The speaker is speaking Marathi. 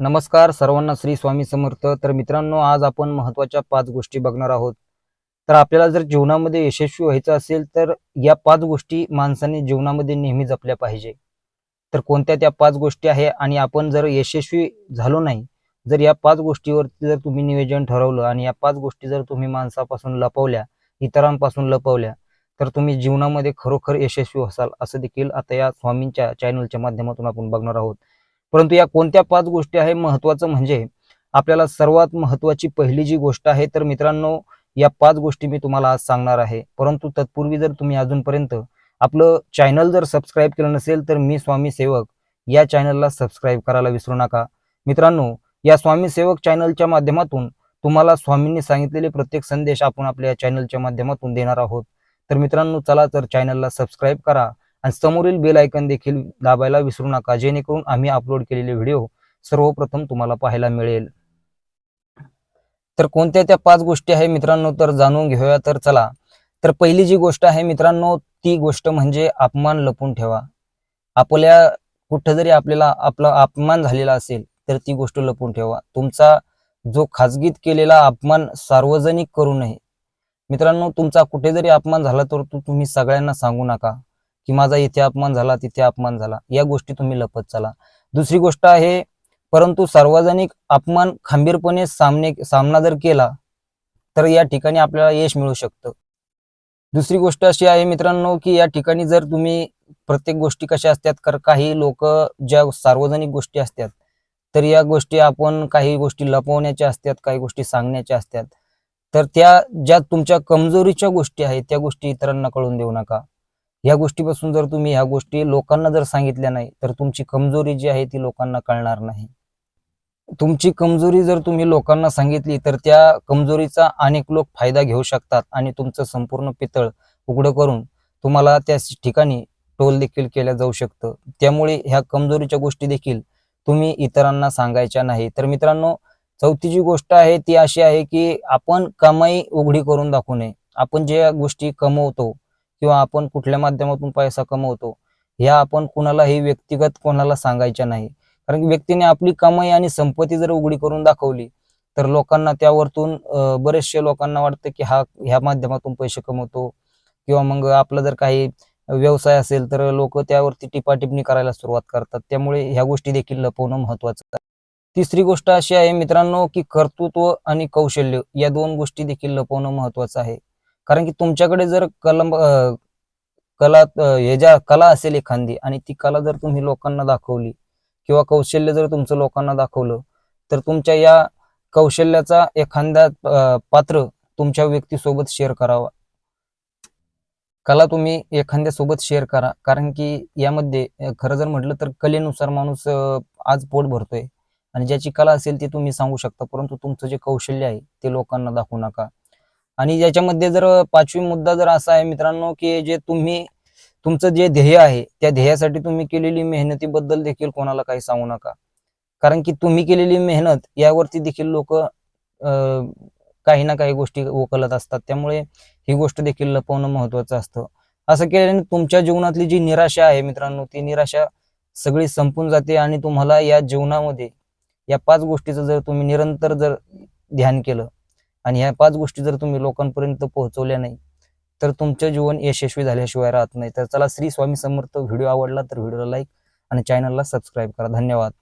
नमस्कार सर्वांना श्री स्वामी समर्थ. तर मित्रांनो आज आपण महत्त्वाच्या पाच गोष्टी बघणार आहोत. तर आपल्याला जर जीवनामध्ये यशस्वी व्हायचं असेल तर या पाच गोष्टी माणसाने जीवनामध्ये नेहमी जपल्या पाहिजे. तर कोणत्या त्या पाच गोष्टी आहे आणि आपण जर यशस्वी झालो नाही जर या पाच गोष्टीवरती जर तुम्ही नियोजन ठरवलं आणि या पाच गोष्टी जर तुम्ही माणसापासून लपवल्या इतरांपासून लपवल्या तर तुम्ही जीवनामध्ये खरोखर यशस्वी असाल असं देखील आता या स्वामींच्या चॅनलच्या माध्यमातून आपण बघणार आहोत. परंतु या कोणत्या पाच गोष्टी आहे महत्वाचं म्हणजे आपल्याला सर्वात महत्वाची पहिली जी गोष्ट आहे तर मित्रांनो या पाच गोष्टी मी तुम्हाला आज सांगणार आहे. परंतु तत्पूर्वी जर तुम्ही अजूनपर्यंत आपलं चॅनल जर सबस्क्राईब केलं नसेल तर मी स्वामी सेवक या चॅनलला सबस्क्राईब करायला विसरू नका. मित्रांनो या स्वामी सेवक चॅनलच्या माध्यमातून तुम्हाला स्वामींनी सांगितलेले प्रत्येक संदेश आपण आपल्या चॅनलच्या माध्यमातून देणार आहोत. तर मित्रांनो चला तर चॅनलला सबस्क्राईब करा. आणि समोरील बेल आयकन देखील दाबायला विसरू नका. जेणेकरून आम्ही अपलोड केलेले व्हिडिओ सर्वप्रथम तुम्हाला पाहायला मिळेल. तर कोणत्या त्या पाच गोष्टी आहे मित्रांनो? तर जाणून घेऊया. तर चला. तर पहिली जी गोष्ट आहे मित्रांनो ती गोष्ट म्हणजे अपमान लपून ठेवा. आपल्या कुठं जरी आपल्याला आपला अपमान झालेला असेल तर ती गोष्ट लपून ठेवा. तुमचा जो खाजगीत केलेला अपमान सार्वजनिक करू नये. मित्रांनो तुमचा कुठे जरी अपमान झाला तर तो तुम्ही सगळ्यांना सांगू नका. की माझा इथे अपमान झाला तिथे अपमान झाला. या गोष्टी तुम्ही लपत चला. दुसरी गोष्ट आहे परंतु सार्वजनिक अपमान खंबीरपणे सामने सामना जर केला तर या ठिकाणी आपल्याला यश मिळू शकतं. दुसरी गोष्ट अशी आहे मित्रांनो की या ठिकाणी जर तुम्ही प्रत्येक गोष्टी कशा असतात तर काही लोक ज्या सार्वजनिक गोष्टी असतात तर या गोष्टी आपण काही गोष्टी लपवण्याच्या असतात काही गोष्टी सांगण्याच्या असतात. तर त्या ज्या तुमच्या कमजोरीच्या गोष्टी आहेत त्या गोष्टी इतरांना कळून देऊ नका. या गोष्टीपासून जर तुम्ही ह्या गोष्टी लोकांना जर सांगितल्या नाही तर तुमची कमजोरी जी आहे ती लोकांना कळणार नाही. तुमची कमजोरी जर तुम्ही लोकांना सांगितली तर त्या कमजोरीचा अनेक लोक फायदा घेऊ शकतात आणि तुमचं संपूर्ण पितळ उघडं करून तुम्हाला त्या ठिकाणी टोल देखील केल्या जाऊ शकतं. त्यामुळे ह्या कमजोरीच्या गोष्टी देखील तुम्ही इतरांना सांगायच्या नाही. तर मित्रांनो चौथी जी गोष्ट आहे ती अशी आहे की आपण कमाई उघडी करून दाखवू नये. आपण ज्या गोष्टी कमवतो किंवा आपण कुठल्या माध्यमातून पैसा कमवतो ह्या आपण कुणालाही व्यक्तिगत कोणाला सांगायच्या नाही. कारण की व्यक्तीने आपली कमाई आणि संपत्ती जर उघडी करून दाखवली तर लोकांना त्यावरतून बरेचशे लोकांना वाटतं की हा ह्या माध्यमातून पैसे कमवतो. किंवा मग आपला जर काही व्यवसाय असेल तर लोक त्यावरती टिपाटिपणी करायला सुरुवात करतात. त्यामुळे ह्या गोष्टी देखील लपवणं महत्वाचं आहे. तिसरी गोष्ट अशी आहे मित्रांनो की कर्तृत्व आणि कौशल्य या दोन गोष्टी देखील लपवणं महत्वाचं आहे. कारण की तुमच्याकडे जर कलम कला हे ज्या कला असेल एखादी आणि ती कला जर तुम्ही लोकांना दाखवली किंवा कौशल्य जर तुमचं लोकांना दाखवलं तर तुमच्या या कौशल्याचा एखाद्या पात्र तुमच्या व्यक्तीसोबत शेअर करावा. कला तुम्ही एखाद्या सोबत शेअर करा. कारण की यामध्ये खरं जर म्हटलं तर कलेनुसार माणूस आज पोट भरतोय आणि ज्याची कला असेल ती तुम्ही सांगू शकता परंतु तुमचं जे कौशल्य आहे ते लोकांना दाखवू नका. आणि याच्यामध्ये जर पाचवी मुद्दा जर असा आहे मित्रांनो की जे तुम्ही तुमचं जे ध्येय आहे त्या ध्येयासाठी तुम्ही केलेली मेहनतीबद्दल देखील कोणाला काही सांगू नका. कारण की तुम्ही केलेली मेहनत यावरती देखील लोक काही ना काही गोष्टी ओकलत असतात. त्यामुळे ही गोष्ट देखील लपवणं महत्वाचं असतं. असं केल्याने तुमच्या जीवनातली जी निराशा आहे मित्रांनो ती निराशा सगळी संपून जाते आणि तुम्हाला या जीवनामध्ये या पाच गोष्टीचं जर तुम्ही निरंतर जर ध्यान केलं आणि ह्या पाच गोष्टी जर तुम्ही लोकांपर्यंत पोहोचवल्या नाही तर तुमचं जीवन यशस्वी झाल्याशिवाय राहत नाही. तर चला श्री स्वामी समर्थ व्हिडिओ आवडला तर व्हिडिओला लाईक आणि चॅनलला सबस्क्राईब करा. धन्यवाद.